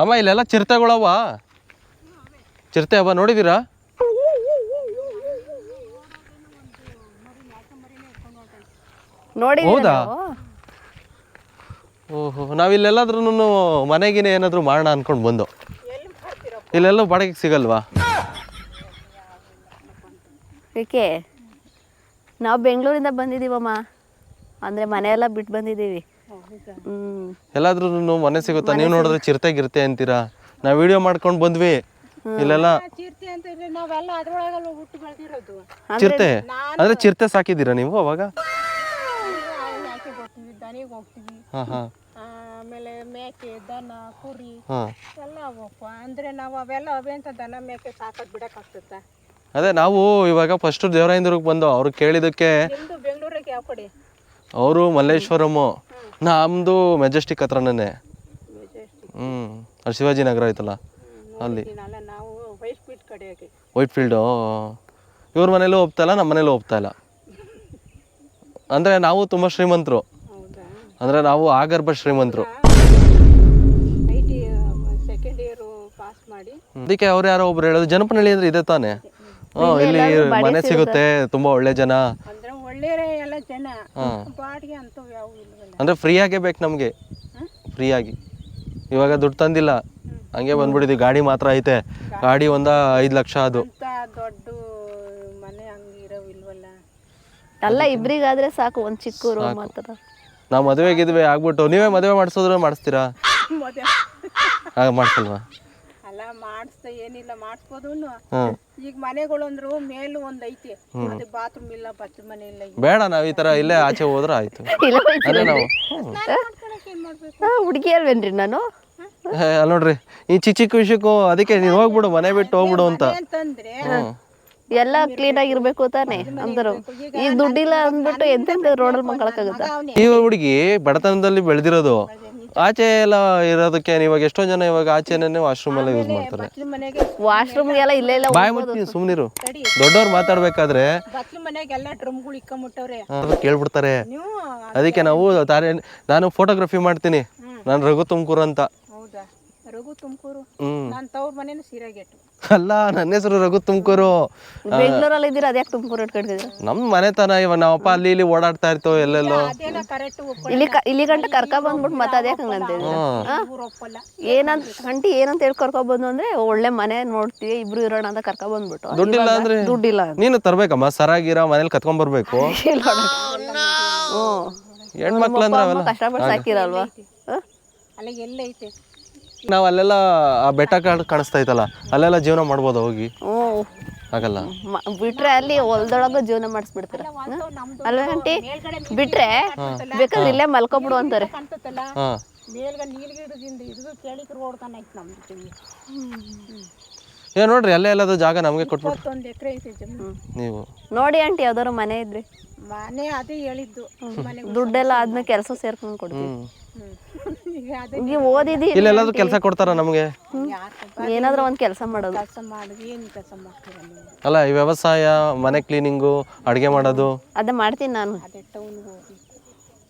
ಅಮ್ಮ ಇಲ್ಲೆಲ್ಲ ಚಿರತೆಗಳವ. ಚಿರತೆ ಅವ ನೋಡಿದ್ದೀರಾ ನೋಡಿ ಹೌದಾ? ಓಹೋ ನಾವಿಲ್ಲೆಲ್ಲಾದ್ರೂ ಮನೆಗಿನೇ ಏನಾದರೂ ಮಾಡೋಣ ಅನ್ಕೊಂಡು ಬಂದು. ಇಲ್ಲೆಲ್ಲ ಬಾಡಿಗೆ ಸಿಗಲ್ವಾ? ಏಕೆ? ನಾವು ಬೆಂಗಳೂರಿಂದ ಬಂದಿದ್ದೀವಮ್ಮ ಅಂದರೆ ಮನೆಯೆಲ್ಲ ಬಿಟ್ಟು ಬಂದಿದ್ದೀವಿ. ಎಲ್ಲಾದ್ರೂ ಮನೆ ಸಿಗುತ್ತಾ? ನೀವು ನೋಡಿದ್ರೆ ಚಿರತೆ ಗಿರ್ತೆ ಅಂತೀರಾ? ನಾವು ವಿಡಿಯೋ ಮಾಡ್ಕೊಂಡು ಬಂದ್ವಿ. ಇಲ್ಲೆಲ್ಲ ಚಿರ್ತಿ ಅಂತ ಇದ್ರೆ ನಾವೆಲ್ಲ ಅದ್ರೊಳಗೆಲ್ಲ ಹುಟ್ಟು ಬೆಳೆದಿರೋದು. ಚಿರತೆ? ಅಂದ್ರೆ ಚಿರತೆ ಸಾಕಿದ್ದೀರಾ ನೀವು ಅವಾಗ? ಹಾಂ ಹಾಂ. ಆಮೇಲೆ ಮೇಕೆ ದನ ಕುರಿ ಹಾಂ. ಎಲ್ಲ ಅವಪ್ಪ ಅಂದ್ರೆ ನಾವು ಅವೆಲ್ಲ ಅವೆ ಅಂತ ದನ ಮೇಕೆ ಸಾಕೋದ್ ಬಿಡಕ್ಕಾಗ್ತದ ಅದೇ ನಾವು ಇವಾಗ ಫಸ್ಟ್ ದೇವರಾಯಂದ್ರಿಗೆ ಬಂದು ಅವ್ರು ಕೇಳಿದಕ್ಕೆ ಬೆಂಗಳೂರಿಗೆ ಯಾವ ಕಡೆ? ಅವರು ಮಲ್ಲೇಶ್ವರಮ್ಮು ನಮ್ಮದು ಮೆಜೆಸ್ಟಿಕ್ ಹತ್ರನೇ ಹ್ಞೂ ಅಲ್ಲಿ ಶಿವಾಜಿ ನಗರ ಐತಲ್ಲ? ಅಲ್ಲಿ. ವೈಟ್ ಫೀಲ್ಡ್ ಇವ್ರ ಮನೇಲೂ ಹೋಗ್ತಾ ಇಲ್ಲ ನಮ್ಮ ಮನೇಲೂ ಹೋಗ್ತಾ ಇಲ್ಲ. ಅಂದರೆ ನಾವು ತುಂಬ ಶ್ರೀಮಂತರು. ಅಂದರೆ ನಾವು ಆಗರ್ಭ ಶ್ರೀಮಂತರು. ಅದಕ್ಕೆ ಅವ್ರು ಯಾರೋ ಒಬ್ರು ಹೇಳೋದು ಜನಪನಹಳ್ಳಿ ಅಂದ್ರೆ ಇದೆ ತಾನೆ. ಇಲ್ಲಿ ಮನೆ ಸಿಗುತ್ತೆ ತುಂಬ ಒಳ್ಳೆ ಜನ. ಒಳ್ಳೆಯ ಫ್ರೀ ಜನ ಬಾಡಿಗೆ ಅಂತೂ ಯಾವ ಇಲ್ವಲ್ಲ. ಅಂದರೆ ಫ್ರೀಯಾಗೇ ಬೇಕು ನಮಗೆ. ಫ್ರೀಯಾಗಿ. ಇವಾಗ ದುಡ್ಡು ತಂದಿಲ್ಲ. ಹಂಗೆ ಬಂದ್ಬಿಟ್ಟಿದ್ವಿ ಗಾಡಿ ಮಾತ್ರ ಐತೆ. ಗಾಡಿ ಒಂದ ಐದು ಲಕ್ಷ ಅದು. ಅಂತ ದೊಡ್ಡ ಮನೆ ಹಂಗಿರೋ ಇಲ್ವಲ್ಲ. ಅಲ್ಲ ಇಬ್ರಿಗಾದ್ರೆ ಸಾಕು. ಒಂದು ಚಿಕ್ಕ ರೂಮ್ ಮಾತ್ರ. ನಾವು ಮದುವೆಗಿದ್ವಿ ಆಗ್ಬಿಟ್ಟು ನೀವೇ ಮದುವೆ ಮಾಡಿಸೋದ್ರೆ ಮಾಡಿಸ್ತೀರಾ? ಮದುವೆ ಆಗ ಮಾಡ್ಸಲ್ವಾ? ಮಾಡಿಸ್ದ ಏನಿಲ್ಲ ಮಾಡಿಸ್ಬೋದು. ಈಗ ಮನೆಗಳು ಅಂದ್ರು ಮೇಲೂ ಒಂದ್ ಐತಿ. ಅದು ಬಾತ್ರೂಮ್ ಇಲ್ಲ ಬಚ್ಚ ಮನೆ ಇಲ್ಲ ಈಗ. ಬೇಡ ನಾವ್ ಈ ತರ ಇಲ್ಲೇ ಆಚೆ ಹೋದ್ರೆ ಆಯ್ತು. ಇಲ್ಲ ಅದೇ ನಾವು. ಹುಡುಗಿ ಅಲ್ವೇನ್ರಿ ನಾನು? ಏ, ಅಲ್ಲ್ ನೋಡ್ರಿ ಈ ಚಿಕ್ಕ ಚಿಕ್ಕ ವಿಷಯಕ್ಕೂ ಅದಕ್ಕೆ ನೀನ್ ಹೋಗ್ಬಿಡು ಮನೆ ಬಿಟ್ಟು ಹೋಗ್ಬಿಡು ಅಂತ. ಅಂತಂದ್ರೆ ಎಲ್ಲ ಕ್ಲೀನ್ ಆಗಿರ್ಬೇಕು ತಾನೆ ಅಂದರು. ಈಗ ದುಡ್ಡಿಲ್ಲ ಅಂದ್ಬಿಟ್ಟು ಎಂತೆಂತ ರೋಡಲ್ಲಿ ಮಕ್ಕಳಕ್ಕಾಗುತ್ತಾ? ಈ ಹುಡುಗಿ ಬಡತನದಲ್ಲಿ ಬೆಳೆದಿರೋದು. ಆಚೆ ಎಲ್ಲ ಇರೋದಕ್ಕೆ ಇವಾಗ ಎಷ್ಟೋ ಜನ ಇವಾಗ ಆಚೆನೇ ವಾಶ್ರೂಮ್ ಎಲ್ಲ ಯೂಸ್ ಮಾಡ್ತಾರೆ. ವಾಶ್ರೂಮ್ಗೆಲ್ಲ ಇಲ್ಲೇ ಇಲ್ಲ ಬಾಯ್ ಮುಚ್ಚಿ ಸುಮ್ನಿರು. ದೊಡ್ಡವ್ರು ಮಾತಾಡ್ಬೇಕಾದ್ರೆ ಕೇಳ್ಬಿಡ್ತಾರೆ. ನೀವು ಅದಕ್ಕೆ ನಾವು ತಾರೆ ನಾನು ಫೋಟೋಗ್ರಫಿ ಮಾಡ್ತೀನಿ. ನಾನು ರಘು ತುಮಕೂರು ಅಂತ. ಹೌದಾ? ರಘು ತುಮಕೂರು? ಹ್ಮ್. ಅಲ್ಲ ನನ್ನ ಹೆಸರು ರಘು ತುಮಕೂರು. ಬೆಂಗಳೂರಲ್ಲಿ ಇದ್ದೀರಾ? ಅದ್ಯಾಕೆ ತುಮಕೂರು ಇಟ್ಕೊಂಡಿದ್ದೀರಾ ನಮ್ಮ ಮನೆತನ ಇವ ನಾವಪ್ಪ ಅಲ್ಲಿ ಇಲ್ಲಿ ಓಡಾಡ್ತಾ ಇರ್ತೇವೆ ಎಲ್ಲೆಲ್ಲೋ. ಅದೇನ ಕರೆಕ್ಟ್ ಇಲ್ಲಿ ಕ- ಇಲ್ಲಿ ಗಂಟ ಕರ್ಕ ಬಂದ್ಬಿಟ್ಟು ಮತ್ತೆ ಅದ್ಯಾಕೆ ಹಂಗಂತ ಏನಂತ ಗಂಟಿ ಏನಂತ ಹೇಳಿ ಕರ್ಕೊ ಬಂದು ಅಂದ್ರೆ ಒಳ್ಳೆ ಮನೆ ನೋಡ್ತೀವಿ ಇಬ್ರು ಇರೋಣ ಅಂತ ಕರ್ಕೊ ಬಂದ್ಬಿಟ್ಟು. ದುಡ್ಡಿಲ್ಲ ಅಂದ್ರೆ? ದುಡ್ಡಿಲ್ಲ ಅಂತ. ನೀನು ತರ್ಬೇಕಮ್ಮ ಸರಾಗಿರ ಮನೇಲಿ ಕತ್ಕೊಂಡ್ ಬರ್ಬೇಕು. ಇಲ್ಲ ನೋಡು. ಹೆಣ್ಮಕ್ಳು ಅಂದ್ರೆ ಅಮ್ಮ ಅವೆಲ್ಲ ಕಷ್ಟಪಟ್ಟು ಸಾಕಿರಲ್ವಾ? ಹ? ಅಲ್ಲ ಎಲ್ಲ ಐತೆ ನಾವು ಅಲ್ಲೆಲ್ಲ ಆ ಬೆಟ್ಟ ಕಾಡು ಕಾಣಿಸ್ತಾ ಐತಲ್ಲ ಅಲ್ಲೆಲ್ಲ ಜೀವನ ಮಾಡ್ಬೋದು ಹೋಗಿ. ಆಗಲ್ಲ ಮ- ಬಿಟ್ರೆ ಅಲ್ಲಿ ಹೊಲ್ದೊಳಗ ಜೀವನ ಮಾಡಿಸ್ಬಿಡ್ತಾರೆ? ಅಲ್ಲ ಆಂಟಿ ಬಿಟ್ರೆ ಬೇಕಾದ್ರೆ ಇಲ್ಲೇ ಮಲ್ಕೊಬಿಡು ಅಂತಾರೆ. ಕಾಣ್ತತಲ್ಲ ಹಾ. ಮೇಲ್ಗ ನೀಲ್ಗಿಡದಿಂದ ಹಿಡಿದು ಕೇಳಿಕ್ ರೋಡ್ ತನ ಐತೆ ನಮ್ದು ಜಮೀನು ಏ ನೋಡ್ರಿ ಅಲ್ಲೇ ಎಲ್ಲಾದ್ರೂ ಜಾಗ ನಮಗೆ ಕೊಟ್ಬಿಟ್ಟು ಇಪ್ಪತ್ತೊಂದು ಎಕರೆ ಐತೆ ಜಮೀನು. ನೀವು. ನೋಡಿ ಆಂಟಿ ಯಾವ್ದಾದ್ರು ಮನೆ ಇದ್ರಿ. ಮನೆ ಅದೇ ಹೇಳಿದ್ದು. ಮನೆ ದುಡ್ಡೆಲ್ಲ ಆದ್ಮೇಲೆ ಕೆಲಸ ಸೇರ್ಕೊಂಡು ಕೊಡ್ತೀವಿ. ಹ್ಮ್. ಈಗ ಓದಿದಿ ಇಲ್ಲೆಲ್ಲಾದ್ರೂ ಕೆಲಸ ಕೊಡ್ತಾರ ನಮಗೆ? ಏನಾದ್ರೂ ಒಂದ್ ಕೆಲಸ ಮಾಡೋದು. ಕೆಲಸ ಮಾಡಿದ್ವಿ ಏನು ಕೆಲಸ ಮಾಡ್ತೀರ ನೀವು? ಅಲ್ಲ ಈ ವ್ಯವಸಾಯ ಮನೆ ಕ್ಲೀನಿಂಗು ಅಡುಗೆ ಮಾಡೋದು. ಅದೇ ಮಾಡ್ತೀನಿ ನಾನು. ಅದೇ ಟೌನ್ಗೆ ಹೋಗಿ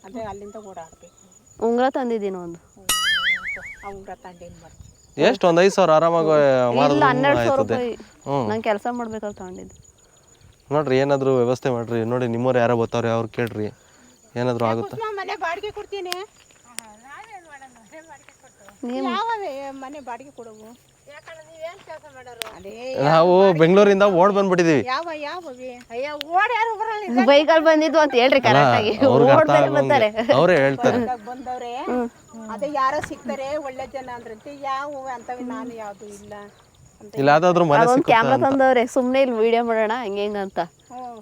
ಅದೇ ಅಲ್ಲಿಂದ ಓಡಾಡ್ಬೇಕು. ಉಂಗ್ರ ತಂದಿದ್ದೀನಿ ಒಂದು. ಅವ್ರ ತಂಡ ಏನು ಮಾಡ್ತೀವಿ ಎಷ್ಟು? ಒಂದು ಐದು ಸಾವಿರ ಆರಾಮಾಗಿ ಇಲ್ಲ ಮಾಡಿದ್ರು ಹನ್ನೆರಡು ಸಾವಿರ ಆಯ್ತದೆ ರೂಪಾಯಿ. ಹ್ಞೂ ನಾನು ಕೆಲಸ ಮಾಡ್ಬೇಕಂತ ತಗೊಂಡಿದ್ದು. ನೋಡ್ರಿ ಏನಾದರೂ ವ್ಯವಸ್ಥೆ ಮಾಡ್ರಿ. ನೋಡಿ ನಿಮ್ಮವ್ರು ಯಾರೋ ಬರ್ತಾವ್ರಿ ಅವ್ರು ಕೇಳ್ರಿ. ಏನಾದರೂ ಆಗುತ್ತೆ? ಮನೆ ಬಾಡಿಗೆ ಕೊಡ್ತೀನಿ. ನೀವು ಮನೆ ಬಾಡಿಗೆ ಕೊಡವು? ಅದೇ ನಾವು ಬೆಂಗಳೂರಿಂದ ಓಡ್ ಬಂದ್ಬಿಟ್ಟಿದೀವಿ. ಯಾವ ಯಾವವೇ ಅಯ್ಯ ಓಡ್ ಯಾರು ಬರಲ್ಲ ಬೈಕಲ್ಲಿ ಬಂದಿದ್ದು ಅಂತ ಹೇಳ್ರಿ ಕರೆಕ್ಟ್ ಆಗಿ. ಆಗೋಂಗೆ ಅವರೇ ಹೇಳ್ತಾರೆ. ಬಂದವ್ರೆ ಅದೇ ಯಾರೋ ಸಿಗ್ತಾರೆ ಒಳ್ಳೆ ಜನ ಅಂದ್ರಂತೆ ಯಾವ ಅಂತವಿ ನಾನು ಯಾವ್ದು ಇಲ್ಲ ಅಂತ ಇಲ್ಲ ಯಾವ್ದಾದ್ರು ಮನೆ ಸಿಕ್ಕುತ್ತಾ ಕ್ಯಾಮ್ರಾ ತಂದವ್ರೆ ಸುಮ್ಮನೆ ಇಲ್ಲಿ ವಿಡಿಯೋ ಮಾಡೋಣ ಹಂಗೆ ಹಿಂಗೆ ಅಂತ.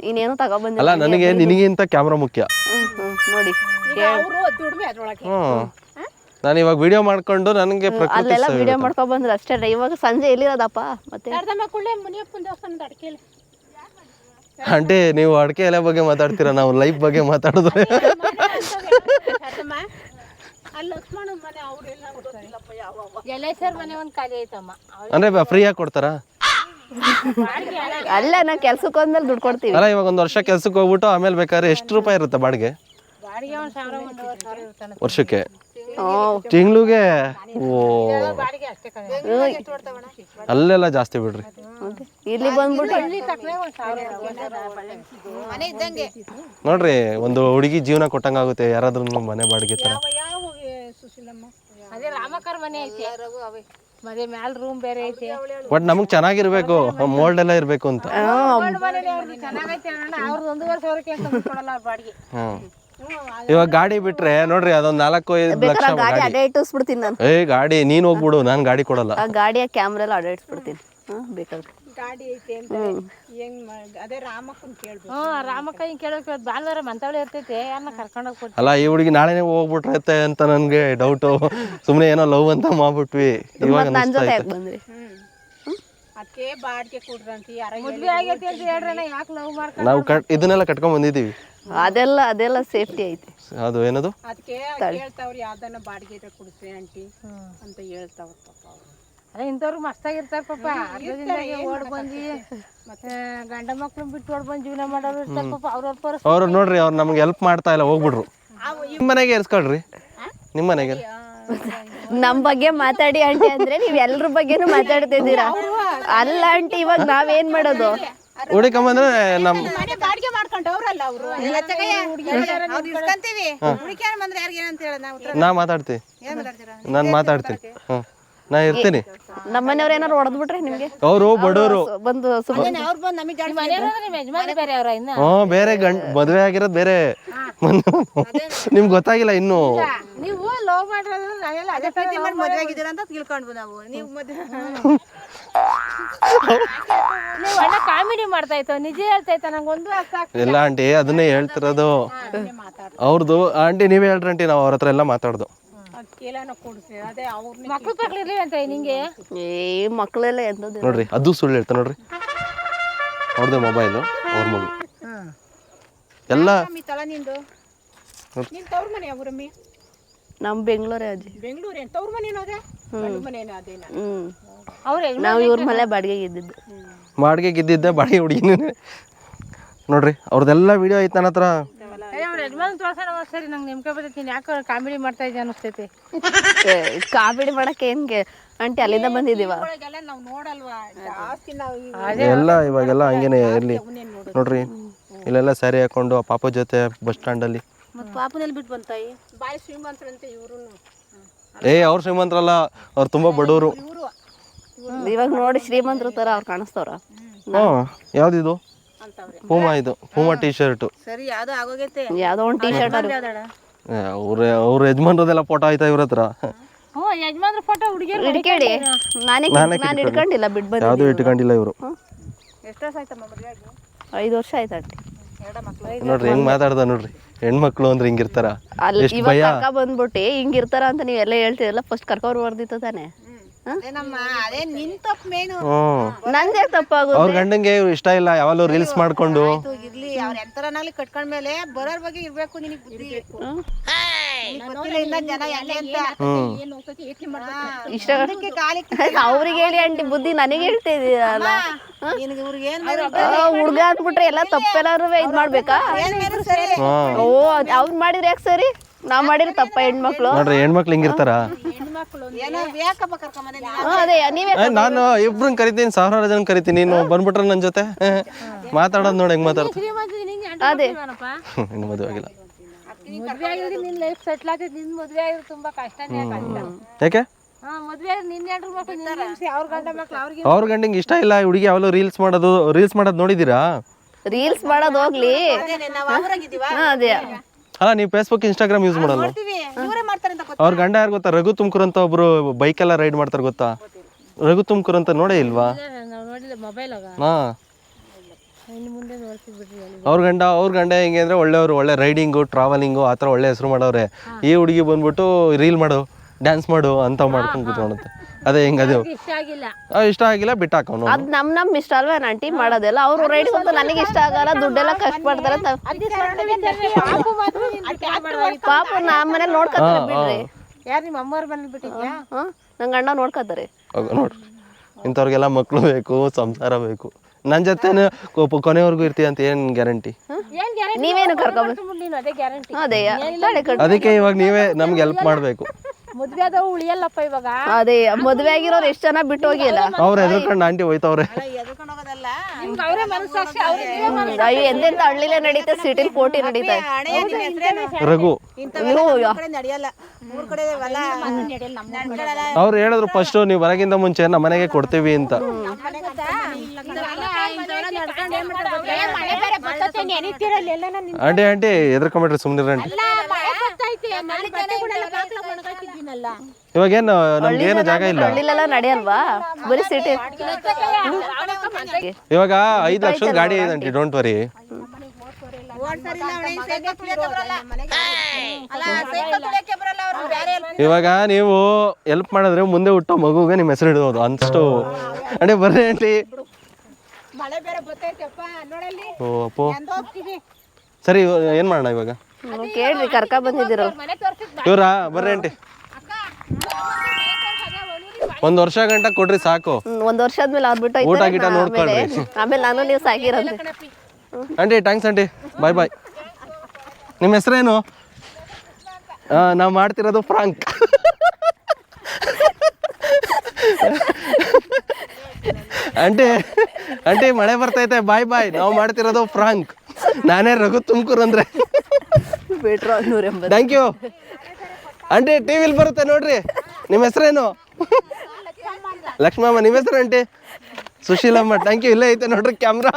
ಇನ್ನೇನು ತಗೊಬಂದಿಲ್ಲ ಅಲ್ಲ ನನಗೆ ನಿನಗಿಂತ ಕ್ಯಾಮ್ರಾ ಮುಖ್ಯ. ಹ್ಮ್ ಹ್ಮ್ ನೋಡಿ. ಅವರು ದುಡಿಮೆ ಅದ್ರೊಳಗೆ. ನಾನು ಇವಾಗ ವಿಡಿಯೋ ಮಾಡ್ಕೊಂಡು ನನಗೆ ಪ್ರಕೃತಿ ಅಲ್ಲೆಲ್ಲ ವಿಡಿಯೋ ಮಾಡ್ಕೊಂಡ್ ಬಂದ್ರೆ ಅಷ್ಟೇ ಇವಾಗ ಸಂಜೆ ಎಲ್ಲಿರೋದಪ್ಪ? ಮತ್ತೆ? ಆಂಟಿ ನೀವು ಅಡಿಕೆ ಎಲೆ ಬಗ್ಗೆ ಮಾತಾಡ್ತೀರಾ? ನಾವು ಲೈಫ್ ಬಗ್ಗೆ ಮಾತಾಡಿದ್ರೆ ಅಂದ್ರೆ ಫ್ರೀ ಆಗಿ ಮನೆ ಅವ್ರೆಲ್ಲ ಗೊತ್ತಿಲ್ಲಪ್ಪ ಯಾವ ಜಲೇಶ್ವರ್ ಮನೆ ಒಂದು ಖಾಲಿ ಅಂದ್ರೆ ಫ್ರೀಯಾಗಿ ಕೊಡ್ತಾರಾ? ಅಲ್ಲ ನಾ ಕೆಲ್ಸಕ್ಕೆ ಹೋದ್ಮೇಲೆ ದುಡ್ಡು ಕೊಡ್ತೀವಿ. ಅಲ್ಲ ಇವಾಗ ಒಂದು ವರ್ಷ ಕೆಲ್ಸಕ್ಕೆ ಹೋಗ್ಬಿಟ್ಟು ಆಮೇಲೆ ಬೇಕಾದ್ರೆ ಎಷ್ಟು ರೂಪಾಯಿ ಇರುತ್ತೆ ಬಾಡಿಗೆ? ವರ್ಷಕ್ಕೆ. ತಿಂಗ್ಳಿಗೆ ಓ. ಅಲ್ಲೆಲ್ಲ ಜಾಸ್ತಿ ಬಿಡ್ರಿ. ಇಲ್ಲಿ ಬಂದ್ಬಿಟ್ಟು ನೋಡ್ರಿ ಒಂದು ಹುಡುಗಿ ಜೀವನ ಕೊಟ್ಟಂಗಾಗುತ್ತೆ ಯಾರಾದ್ರೂ ಮನೆ ಬಾಡಿಗೆ ತರ. ಯಾವ ಸುಶೀಲಮ್ಮ? ಅದೇ ರಾಮಕರ್ ಮನೆ ಐತೆ. ಮನೆ ಮ್ಯಾಲ ರೂಮ್ ಬೇರೆ ಐತೆ. ಬಟ್ ನಮಗ್ ಚೆನ್ನಾಗಿರ್ಬೇಕು. ಮೋಲ್ಡ್ ಎಲ್ಲ ಇರ್ಬೇಕು ಅಂತ. ಇವಾಗ ಗಾಡಿ ಬಿಟ್ರೆ ನೋಡ್ರಿ ಅದೊಂದ್ ನಾಲ್ಕು ಐದು ಲಕ್ಷ ಬೇಕಾದ್ರೆ ಆ ಗಾಡಿ ಗಾಡಿ. ಬಿಡ್ತೀನಿ ಇಟ್ಟಿಸ್ಬಿಡ್ತೀನಿ ನಾನು. ಏ ಗಾಡಿ ನೀನ್ ಹೋಗ್ಬಿಡು ನಾನ್ ಗಾಡಿ ಕೊಡಲ್ಲ. ಆ ಗಾಡಿಯ ಕ್ಯಾಮ್ರಾ ಇಟ್ಬಿಡ್ತೀನಿ. ಹಾಂ ಬೇಕಾದ್ರೆ. ಗಾಡಿ ಐತೆ ಅಂತ ಹೆಂಗ್ ಮಾಡ್- ಅದೇ ರಾಮಕ್ಕನ್ ಕೇಳ್ಬೇಕು. ಹ್ಞೂ ರಾಮಕ್ಕ ಹಿಂಗೆ ಕೇಳೋಕೆ ಭಾನುವಾರ ಮಂತವಳೆ ಇರ್ತೈತೆ ಯಾರನ್ನ ಕರ್ಕೊಂಡೋಗಿ ಕೊಡ್ತೀವಿ ಅಲ್ಲ ಈ ಹುಡುಗಿ ನಾಳೆನೇ ಹೋಗ್ಬಿಟ್ರೈತೆ ಅಂತ ನನ್ಗೆ ಡೌಟು ಸುಮ್ನೆ ಏನೋ ಲವ್ ಅಂತ ಮಾಡ್ಬಿಟ್ವಿ. ಇವಾಗ ನನ್ನ ಜೊತೆ ಯಾಕೆ ಬಂದ್ರಿ? ಅದಕ್ಕೆ ಬಾಡಿಗೆ ಕೊಡ್ರಂತ ಯಾರ ಮದ್ವೆ ಆಗೈತೆ ಅಂತ ಹೇಳ್ರಣ್ಣ ಯಾಕೆ ಲವ್ ಮಾಡ್ಕೊಂಡು ನಾವು ಕಟ್ ಇದನ್ನೆಲ್ಲ ಕಟ್ಕೊಂಡ್ ಬಂದಿದೀವಿ ಅದೆಲ್ಲ ಅದೆಲ್ಲ ಸೇಫ್ಟಿ ಐತೆ. ಅದು ಏನದು? ಅದಕ್ಕೆ ಹೇಳ್ತಾವ್ರಿ ಯಾವ್ದನ್ನ ಬಾಡಿಗೆ ಇದ್ರೆ ಕೊಡ್ಸಿ ಆಂಟಿ ಅಂತ ಹೇಳ್ತಾವ್ರ ಪಾಪ ಅವ್ರು. ಅದೇ ಇಂಥವ್ರು ಮಸ್ತಾಗಿರ್ತಾರೆ ಪಾಪ. ಓಡ್ ಬಂದಿ ಮತ್ತೆ ಗಂಡ ಮಕ್ಳು ಬಿಟ್ಟು ಓಡ್ ಬಂದು ಜೀವನ ಮಾಡೋರು ಇರ್ತಾರೆ ಪಾಪ. ಅವ್ರವ್ರ ಪರಿಸ್ಥಿತಿ. ಅವ್ರು ನೋಡ್ರಿ ಅವ್ರು ನಮ್ಗೆ ಹೆಲ್ಪ್ ಮಾಡ್ತಾ ಇಲ್ಲ ಹೋಗ್ಬಿಡ್ರು ನಿಮ್ಮ ಮನೆಗೆ ಇರ್ಸ್ಕೊಳ್ರಿ ನಿಮ್ಮ ಮನೆಗೆ. ನಮ್ ಬಗ್ಗೆ ಮಾತಾಡಿ ಆಂಟಿ ಅಂದ್ರೆ ನೀವ್ ಎಲ್ರ ಬಗ್ಗೆನು ಮಾತಾಡ್ತಿದ್ದೀರಾ? ಅಲ್ಲ ಆಂಟಿ ಇವಾಗ ನಾವೇನ್ ಮಾಡೋದು? ಹುಡುಕಂಬಂದ್ರೆ ನಮ್ ಅವರು. ಇಸ್ಕೊಂತೀವಿ. ಹುಡುಕಿಯಾರ ಬಂದ್ರೆ ಯಾರಿಗೆ ಏನಂತ ಹೇಳ? ನಾವು ನಾ ಮಾತಾಡ್ತೀನಿ. ನಾನು ಮಾತಾಡ್ತೀನಿ. ನಾ ಇರ್ತೀನಿ. ನಮ್ಮನೆಯವ್ರ ಏನಾರು ಹೊಡೆದ್ಬಿಟ್ರೆ ನಿಮ್ಗೆ? ಅವರು ಬಡವರು. ಬಂದು ಸುಮ್ಮನೆ ಅವ್ರು ಬಂದು ನಮಗೆ ಗಾಡಿ ಮನೆಯವ್ರು ನಿಮ್ಮ ಯಜಮಾನ ಬೇರೆ ಅವ್ರ ಇನ್ನ? ಬೇರೆ ಗಂಡ್ ಮದುವೆ ಆಗಿರೋದು ಬೇರೆ. ನಿಮ್ಗೆ ಗೊತ್ತಾಗಿಲ್ಲ ಇನ್ನು. ನೀವು ಲವ್ ಮಾಡಿರೋದ್ರೆ ನಾವೆಲ್ಲ ಅದೇ ತರ love ಮದುವೆ ಆಗಿದ್ದೀರಾ ಅಂತ ತಿಳ್ಕೊಂಡ್ವಿ ನಾವು. ನೀವು ಮದುವೆ ನೀವು ಅಣ್ಣ ಕಾಮಿಡಿ ಮಾಡ್ತಾ ಇತ್ತು ನಿಜ ಹೇಳ್ತಾ ಇತ್ತ ನಂಗೆ ಒಂದು ಅರ್ಥ ಆಗ್ತಿಲ್ಲ. ಇಲ್ಲ ಆಂಟಿ ಅದನ್ನೇ ಹೇಳ್ತಿರೋದು. ಅವ್ರದ್ದು ಆಂಟಿ ನೀವೇ ಹೇಳ್ರಿ ಆಂಟಿ ನಾವು ಅವ್ರ ಹತ್ರ ಎಲ್ಲ ಮಾತಾಡ್ದು. ಎಲ್ಲಾನ ಕೊಡ್ಸಿ ಅದೇ ಅವ್ರನ್ನ ಮಕ್ಳು ಪಕ್ಳು ಇರ್ಲಿ ಅಂತ ನಿಂಗೆ? ಏ ಮಕ್ಳೆಲ್ಲ ಎಂತದ್ದು ನೋಡ್ರಿ ಅದು ಸುಳ್ಳು ಹೇಳ್ತಾ ನೋಡ್ರಿ. ಅವ್ರದ್ದು ಮೊಬೈಲು ಅವ್ರ ಮಗು. ಎಲ್ಲ ರಮ್ಮಿ ತಳ ನಿಂದು ನಿನ್ ತವ್ರ ಮನೆ ಯಾವ ರಮ್ಮಿ ನಮ್ ಬೆಂಗಳೂರೇ ಅಜ್ಜಿ. ಬೆಂಗಳೂರು ಏನ್ ತವ್ರ ಮನೇನೋ ಅದೇ ಗಂಡು ಮನೇನ ಅದೇನ ಹ್ಮ್. ನಾವ್ ಇವ್ರ ಮನೆ ಬಾಡಿಗೆ ಇದ್ದಿದ್ದು ಬಾಡಿಗೆ ಗಿದ್ದಿದ್ದೆ ಬಾಡಿಗೆ ಹುಡುಗಿ ನೋಡ್ರಿ ಅವ್ರದ್ದೆಲ್ಲ ವಿಡಿಯೋ ಐತೆ ನನ್ನ ಹತ್ರ. ಸರಿ ನಂಗೆ ನಿಮ್ಗೆ ಯಾಕೆ ಕಾಮಿಡಿ ಮಾಡ್ತಾ ಇದ್ದೆ ಅನಿಸ್ತೈತಿ ಕಾಮಿಡಿ ಮಾಡಕ್ಕೆ ಏನ್ಗೆ ಆಂಟಿ ಅಲ್ಲಿಂದ ಬಂದಿದ್ದೀವ? ಒಳಗೆಲ್ಲ ನಾವು ನೋಡಲ್ವಾ? ಜಾಸ್ತಿ ನಾವು ಈ ಎಲ್ಲ ಇವಾಗೆಲ್ಲ ಹಂಗೇನೆ ಇರಲಿ. ನೋಡ್ರಿ ಇಲ್ಲೆಲ್ಲ ಸ್ಯಾರಿ ಹಾಕೊಂಡು ಆ ಪಾಪ ಜೊತೆ ಬಸ್ ಸ್ಟ್ಯಾಂಡಲ್ಲಿ ಮತ್ತೆ ಪಾಪನಲ್ಲಿ ಬಿಟ್ಟು ಬಂತಾಯಿ ಬಾಯಿ ಶ್ರೀಮಂತರಂತೆ ಇವರು ಏ ಅವ್ರು ಶ್ರೀಮಂತರಲ್ಲ ಅವ್ರು ತುಂಬಾ ಬಡವರು. ಇವರು. ಇವಾಗ ನೋಡಿ ಶ್ರೀಮಂತರ ತರ ಅವ್ರು ಕಾಣಿಸ್ತವ್ರ. ಹಾ ಯಾವ್ದಿದು? ಅಂತವ್ರೆ. ಪೂಮಾ ಇದು. ಪೂಮಾ ಟೀ ಶರ್ಟ್ ಸರಿ ಯಾವ್ದೋ ಆಗೋಗೈತೆ. ಯಾವ್ದೋ ಒಂದ್ ಟೀ ಶರ್ಟ್ ಅವ್ರ ಅವ್ರ ಯಜಮಾನ್ರದೆಲ್ಲ ಫೋಟೋ ಆಯ್ತಾ ಇವ್ರ ಹತ್ರ? ಯಜಮಾನ್ರ ಫೋಟೋ ಹುಡುಗಿಯರು ಹಿಡ್ಕೇಳಿ ನಾನೇ ನಾನು ಇಟ್ಕೊಂಡಿಲ್ಲ ಬಿಟ್ಟು ಬಂದೆ ಯಾವ್ದು ಇಟ್ಕೊಂಡಿಲ್ಲ ಇವರು. ಎಷ್ಟು ವರ್ಷ ಆಯ್ತಮ್ಮ ಮದುವೆ ಆಗಿ? ಐದು ವರ್ಷ ಆಯ್ತು ಆಂಟಿ. ನೋಡ್ರಿ ಹೆಂಗ್ ಮಾತಾಡ್ದ ನೋಡ್ರಿ. ಹೆಣ್ಮಕ್ಳು ಅಂದ್ರೆ ಹಿಂಗಿರ್ತಾರ. ಅಲ್ಲಿ ಇವಾಗ ಬಂದ್ಬಿಟ್ಟು ಹಿಂಗಿರ್ತಾರ ಅಂತ ನೀವೆಲ್ಲ ಹೇಳ್ತಿರಲ್ಲ ಫಸ್ಟ್ ಕರ್ಕೋರ್ ಬರ್ದಿತ್ತು ತಾನೆ. ಅದೇನಮ್ಮ ಅದೇ ನಿನ್ ತಪ್ಪು ಮೇನು. ಹ್ಮ್ ನಂದೇ ತಪ್ಪಾಗುತ್ತೆ. ಅವ್ರ ಗಂಡಂಗೆ ಇವ್ರು ಇಷ್ಟ ಇಲ್ಲ ಯಾವಾಗಲೂ ರೀಲ್ಸ್ ಮಾಡ್ಕೊಂಡು. ಇರ್ಲಿ ಅವ್ರ ಎಂತರನಾಗ್ಲಿ ಕಟ್ಕೊಂಡ್ಮೇಲೆ ಬರೋರ್ ಬಗ್ಗೆ ಇರ್ಬೇಕು ನಿನಗ್ ಬುದ್ಧಿ. ಇಷ್ಟ. ಅವ್ರಿಗೆ ಹೇಳಿ ಅಂಟಿ ಬುದ್ಧಿ ನನಗೆ ಹೇಳ್ತಾ ಏನ್ ಹುಡ್ಗ ಅಂದ್ಬಿಟ್ರೆ ಎಲ್ಲ ತಪ್ಪೆಲ್ಲಾರು ಇದ್ ಮಾಡ್ಬೇಕಾ? ಓ ಅವ್ರು ಮಾಡಿದ್ರೆ ಯಾಕೆ ಸರಿ? ನಾವ್ ಮಾಡಿದ್ರೆ ತಪ್ಪ ಹೆಣ್ಮಕ್ಳು. ನೋಡ್ರಿ ಹೆಣ್ಮಕ್ಳು ಹಿಂಗಿರ್ತಾರ. ನಾನು ಇಬ್ರನ್ನ ಕರಿತೀನಿ ಸಾವಿರಾರು ಜನ ಕರಿತೀನಿ ನೀನು ಬಂದ್ಬಿಟ್ರೆ ನನ್ನ ಜೊತೆ. ಮಾತಾಡೋದು ನೋಡಿ ಹೆಂಗ್ ಮಾತಾಡ್ತೀನಿ. ಅದೇ. ಇನ್ನು ಮದುವೆ ಆಗಿಲ್ಲ. ಮದ್ವೆ ಆಗಿದ್ರೆ ನಿನ್ ಲೈಫ್ ಸೆಟ್ಲ್ ಆಗ್ತೈತಿ ನಿನ್ ಮದ್ವೆ ಆಗಿದ್ರೆ ತುಂಬಾ ಕಷ್ಟನೇ ಕಷ್ಟ ಯಾಕೆ ಹಾ ಮದ್ವೆ ನಿನ್ನ ಹೆಂಡ್ರು ಮಕ್ಳು ನಿನ್ನ ನಿಲ್ಸಿ ಅವ್ರ ಗಂಡ ಮಕ್ಳು ಅವ್ರಿಗೆ ಅವ್ರ ಇಷ್ಟ ಇಲ್ಲ ಹುಡುಗಿ ಅವಳು ರೀಲ್ಸ್ ಮಾಡೋದು ರೀಲ್ಸ್ ಮಾಡೋದು ನೋಡಿದೀರಾ ರೀಲ್ಸ್ ಮಾಡೋದ್ ಹೋಗ್ಲಿ ಅದೇ. ಅಲ್ಲ ನೀವು ಫೇಸ್ಬುಕ್ ಇನ್ಸ್ಟಾಗ್ರಾಮ್ ಯೂಸ್ ಮಾಡಲ್ಲ ನೋಡ್ತೀವಿ ಇವರೇ ಮಾಡ್ತಾರೆ ಅಂತ ಗೊತ್ತ? ಅವ್ರ ಗಂಡ ಯಾರು ಗೊತ್ತಾ? ರಘು ತುಮಕೂರು ಅಂತ ಒಬ್ರು ಬೈಕೆಲ್ಲ ರೈಡ್ ಮಾಡ್ತಾರೆ ಗೊತ್ತಾ? ರಘು ತುಮಕೂರು ಅಂತ ನೋಡೇ ಇಲ್ವಾ? ನಾವು ನೋಡಿಲ್ಲ ಮೊಬೈಲಾಗ ಹಾ. ಇನ್ನು ಮುಂದೆ ನೋಡ್ತೀವಿ ಬಿಡ್ರಿ ಅಲ್ಲಿ. ಅವ್ರ ಗಂಡ ಅವ್ರ ಗಂಡ ಹೆಂಗೆ ಅಂದ್ರೆ ಒಳ್ಳೆಯವರು ಒಳ್ಳೆ ರೈಡಿಂಗು ಟ್ರಾವೆಲಿಂಗು ಆ ಥರ ಒಳ್ಳೆ ಹೆಸರು ಮಾಡವ್ರೆ. ಈ ಹುಡುಗಿ ಬಂದ್ಬಿಟ್ಟು ರೀಲ್ ಮಾಡು. ಡ್ಯಾನ್ಸ್ ಮಾಡು ಅಂತ ಮಾಡ್ಕೊಂಡು ಕೂತ್ಕೊಳುತ್ತೆ ಅದೇ ಹೆಂಗ್ ಅದು? ಇಷ್ಟ ಆಗಿಲ್ಲ. ಆ, ಇಷ್ಟ ಆಗಿಲ್ಲ ಅದ್ ನಮ್ ನಮ್ ಇಷ್ಟ ಅಲ್ವಾ ಆಂಟಿ ಮಾಡೋದೆಲ್ಲ? ಅವ್ರು ರೈಡ್ ಅಂತ ನನಗೆ ಇಷ್ಟ ಆಗಲ್ಲ ದುಡ್ಡೆಲ್ಲ ಕಷ್ಟ ಪಡ್ತಾರೆ ಅಂತ. ಪಾಪು ನಮ್ಮ ಮನೇಲಿ ನೋಡ್ಕೊತಾರೆ ಬಿಡ್ರಿ. ಯಾರು ನಿಮ್ಮ ಅಮ್ಮವ್ರ ಮನೇಲಿ ಬಿಟ್ಟಿದ್ಯಾ? ಹಾ ನಂಗ್ ಗಂಡ ನೋಡ್ಕೊತಾರೆ ನೋಡ್ರಿ ಇಂಥವ್ರಿಗೆಲ್ಲ ಮಕ್ಕಳು ಬೇಕು ಸಂಸಾರ ಬೇಕು. ನನ್ನ ಜೊತೆ ಕೊನೆವರೆಗೂ ಇರ್ತೀಯ ಅಂತ ಏನು ಗ್ಯಾರಂಟಿ ಏನ್ ಗ್ಯಾರಂಟಿ ನೀವೇನು ಕರ್ಕೊಂಡ್ ನೀನು ಅದೇ ಗ್ಯಾರಂಟಿ ಅದೇ ತಾಳೆ ಕಟ್ ಅದಕ್ಕೆ ಇವಾಗ ನೀವೇ ನಮ್ಗೆ ಹೆಲ್ಪ್ ಮಾಡಬೇಕು. ಮದ್ವೆ ಆದವು ಉಳಿಯಲ್ಲಪ್ಪ ಇವಾಗ. ಅದೇ ಮದ್ವೆ ಆಗಿರೋರು ಎಷ್ಟು ಜನ ಬಿಟ್ಟು ಹೋಗಿಲ್ಲ? ಅವ್ರು ಎದ್ರಕೊಂಡು ಆಂಟಿ ಹೋಯ್ತವ್ರೆ. ಎದ್ಕೊಂಡು ಹೋಗೋದಲ್ಲ? ನಿಮ್ಗೆ ಅವರೇ ಮನಸ್ಸಾಕ್ಷಿ ಅವ್ರೇ ನೀವೇ ಮನಸ್ಸು ಅಯ್ಯೋ ಎಂತೆಂತ ಹಳ್ಳಿಲೇ ನಡೀತ ಸಿಟಿಲಿ ಕೋಟಿ ನಡೀತಾ ಇದೆ. ರಘು. ಅವ್ರು ಹೇಳಿದ್ರು ಫಸ್ಟ್ ನೀವು ಬರಗಿಂತ ಮುಂಚೆ ನಮ್ಮ ಮನೆಗೆ ಕೊಡ್ತೀವಿ ಅಂತ. ನಡ್ಕೊಂಡು ಏನ್ ಮಾಡ್ತಾರೆ ಮಳೆ ಬೇರೆ ಬರ್ತೈತೆ ನೆನಿತಿರಲ್ಲ ಎಲ್ಲ ನಾನು ಆಂಟಿ ಆಂಟಿ ಎದ್ರಕೊಂಬಿಟ್ರಿ ಸುಮ್ಮನೆ ಆಂಟಿ. ಮಳೆ ಬರ್ತೈತೆ. ನಮ್ಗೆ ನಮ್ಗೇನು ಜಾಗ ಇಲ್ಲ. ಹಳ್ಳಿಲೆಲ್ಲ ನಡೆಯಲ್ವಾ ಬರೀ ಸಿಟಿ ಇವಾಗ ಐದು ಲಕ್ಷದ ಗಾಡಿ ಇದೆ ಆಂಟಿ ಡೋಂಟ್ ವರಿ ಇವಾಗ ನೀವು ಹೆಲ್ಪ್ ಮಾಡಿದ್ರೆ ಮುಂದೆ ಹುಟ್ಟೋ ಮಗುಗೆ ನಿಮ್ಮ ಹೆಸರು ಇಡಬಹುದು ಅಷ್ಟು ಅಂದ್ರೆ ಬರ್ರಿ ನೋಡಲ್ಲಿ? ಓ ಅಪ್ಪೋ. ಸರಿ ಏನ್ ಮಾಡೋಣ ಇವಾಗ? ಕೇಳ್ರಿ ಕರ್ಕ ಬಂದಿದ್ದೀರ? ಇವ್ರಾ ಬರ್ರಿ ಆಂಟಿ. ಒಂದ್ ವರ್ಷ ಗಂಟ ಕೊಡ್ರಿ ಸಾಕು. ಒಂದ್ ವರ್ಷ ಆದ್ಮೇಲೆ ಅವ್ರು ಬಿಟ್ಟು ಊಟ ಗಿಟ ನೋಡ್ಕೊಳ್ರಿ. ಆಮೇಲೆ ನಾನು ನೀವು ಸಾಕಿರೋದು. Aunty thanks aunty. Bye bye ನಿಮ್ಮ ಹೆಸರೇನು? ನಾವು ಮಾಡ್ತಿರೋದು ಫ್ರಾಂಕ್. ಆಂಟಿ ಆಂಟಿ ಮಳೆ ಬರ್ತೈತೆ. ಬಾಯ್ ಬಾಯ್ ನಾವು ಮಾಡ್ತಿರೋದು ಫ್ರಾಂಕ್. ನಾನೇ ರಘು ತುಮಕೂರು ಅಂದ್ರೆ. ಥ್ಯಾಂಕ್ ಯು ಆಂಟಿ ಟಿ ಬರುತ್ತೆ ನೋಡ್ರಿ. ನಿಮ್ಮ ಹೆಸರೇನು? ಲಕ್ಷ್ಮಮ್ಮ ನಿಮ್ಮ ಹೆಸರು ಆಂಟಿ? ಸುಶೀಲಮ್ಮ ಥ್ಯಾಂಕ್ ಯು ಇಲ್ಲೇ ಐತೆ ನೋಡ್ರಿ ಕ್ಯಾಮ್ರಾ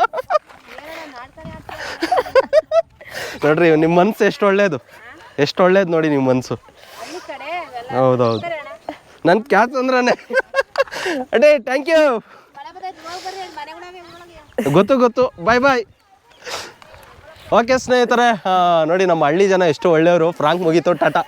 ನೋಡ್ರಿ ನಿಮ್ಮ ಮನ್ಸು ಎಷ್ಟು ಒಳ್ಳೇದು. ಎಷ್ಟು ಒಳ್ಳೇದು ನೋಡಿ ನಿಮ್ಮ ಮನ್ಸು. ಹೌದೌದು. ನನ್ನ ಕ್ಯಾಚ್ ಅಂದ್ರನೇ. ಅಡೇ ಥ್ಯಾಂಕ್ ಯು ಗೊತ್ತು ಗೊತ್ತು. ಬಾಯ್ ಬಾಯ್ ಓಕೆ ಸ್ನೇಹಿತರೆ ನೋಡಿ ನಮ್ಮ ಹಳ್ಳಿ ಜನ ಎಷ್ಟು ಒಳ್ಳೆಯವರು. ಫ್ರಾಂಕ್ ಮುಗೀತು, ಟಾಟಾ.